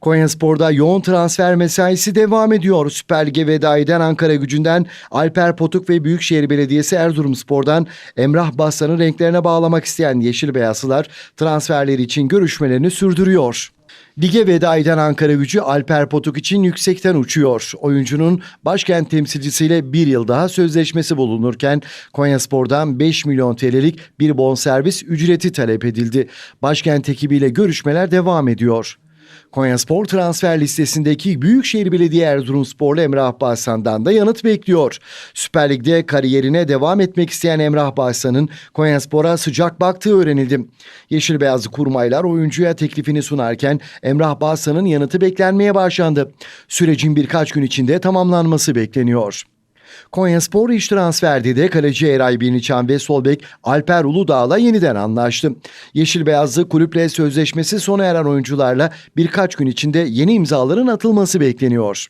Konyaspor'da yoğun transfer mesaisi devam ediyor. Süper Lig'e veda eden Ankara gücünden Alper Potuk ve Büyükşehir Belediyesi Erzurumspor'dan Emrah Baslan'ın renklerine bağlamak isteyen Yeşil Beyazlılar transferleri için görüşmelerini sürdürüyor. Lige veda eden Ankara gücü Alper Potuk için yüksekten uçuyor. Oyuncunun başkent temsilcisiyle bir yıl daha sözleşmesi bulunurken Konyaspor'dan 5 milyon TL'lik bir bonservis ücreti talep edildi. Başkent ekibiyle görüşmeler devam ediyor. Konyaspor transfer listesindeki Büyükşehir Belediye Erzurumsporlu Emrah Bahsan'dan da yanıt bekliyor. Süper Lig'de kariyerine devam etmek isteyen Emrah Bahsan'ın Konyaspor'a sıcak baktığı öğrenildi. Yeşil Beyazlı kurmaylar oyuncuya teklifini sunarken Emrah Bahsan'ın yanıtı beklenmeye başlandı. Sürecin birkaç gün içinde tamamlanması bekleniyor. Konyaspor iş transferde de kaleci Eray Birniçan ve sol bek Alper Uludağ'la yeniden anlaştı. Yeşil Beyazlı kulüple sözleşmesi sona eren oyuncularla birkaç gün içinde yeni imzaların atılması bekleniyor.